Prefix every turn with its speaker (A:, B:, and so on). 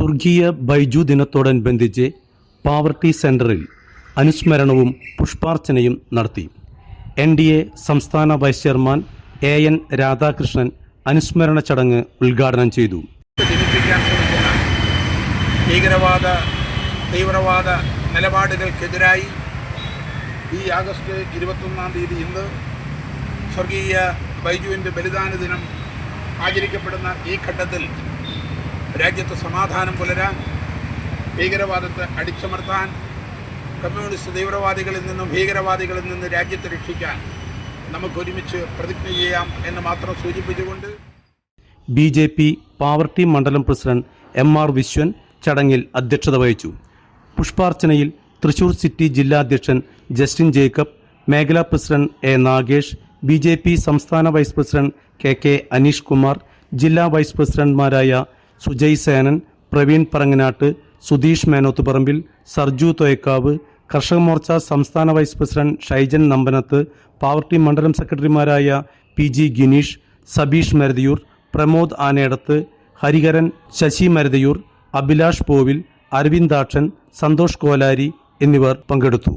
A: സ്വർഗീയ ബൈജു ദിനത്തോടനുബന്ധിച്ച് പാവർട്ടി സെന്ററിൽ അനുസ്മരണവും പുഷ്പാർച്ചനയും നടത്തി. എൻ ഡി എ സംസ്ഥാന vice chairman A N Radhakrishnan അനുസ്മരണ ചടങ്ങ് ഉദ്ഘാടനം ചെയ്തു.
B: ഭീകരവാദ തീവ്രവാദ നിലപാടുകൾക്കെതിരായി ഈ ആഗസ്റ്റ് ഇരുപത്തൊന്നാം തീയതി ഇന്ന് സ്വർഗീയ ബൈജുവിന്റെ ബലിദാന ദിനം ആചരിക്കപ്പെടുന്ന ഈ ഘട്ടത്തിൽ രാജ്യത്ത് സമാധാനം പുലരാൻ ഭീകരവാദത്തെ അടിച്ചമർത്താൻ കമ്മ്യൂണിസ്റ്റ് തീവ്രവാദികളിൽ നിന്നും ഭീകരവാദികളിൽ നിന്ന് രാജ്യത്തെ രക്ഷിക്കാൻ നമുക്കൊരുമിച്ച് പ്രതിജ്ഞ ചെയ്യാം എന്ന് മാത്രം സൂചിപ്പിച്ചുകൊണ്ട്
A: ബി ജെ പി പാവർട്ടി മണ്ഡലം പ്രസിഡന്റ് എം ആർ വിശ്വൻ ചടങ്ങിൽ അധ്യക്ഷത വഹിച്ചു. പുഷ്പാർച്ചനയിൽ തൃശൂർ സിറ്റി ജില്ലാ അധ്യക്ഷൻ ജസ്റ്റിൻ ജേക്കബ് മേഖലാ president A Nagesh B J P സംസ്ഥാന vice president K K Aneesh Kumar ജില്ലാ വൈസ് പ്രസിഡന്റ്മാരായ സുജയ് സേനൻ പ്രവീൺ പറങ്ങനാട്ട് സുധീഷ് മേനോത്തുപറമ്പിൽ സർജു തോയക്കാവ് കർഷക മോർച്ച സംസ്ഥാന വൈസ് പ്രസിഡന്റ് ഷൈജൻ നമ്പനത്ത് പാവർട്ടി മണ്ഡലം സെക്രട്ടറിമാരായ പി ജി ഗിനീഷ് സബീഷ് മരുതിയൂർ പ്രമോദ് ആനേടത്ത് ഹരിഹരൻ ശശി മരതിയൂർ അഭിലാഷ് പോവിൽ അരവിന്ദാക്ഷൻ സന്തോഷ് കോലാരി എന്നിവർ പങ്കെടുത്തു.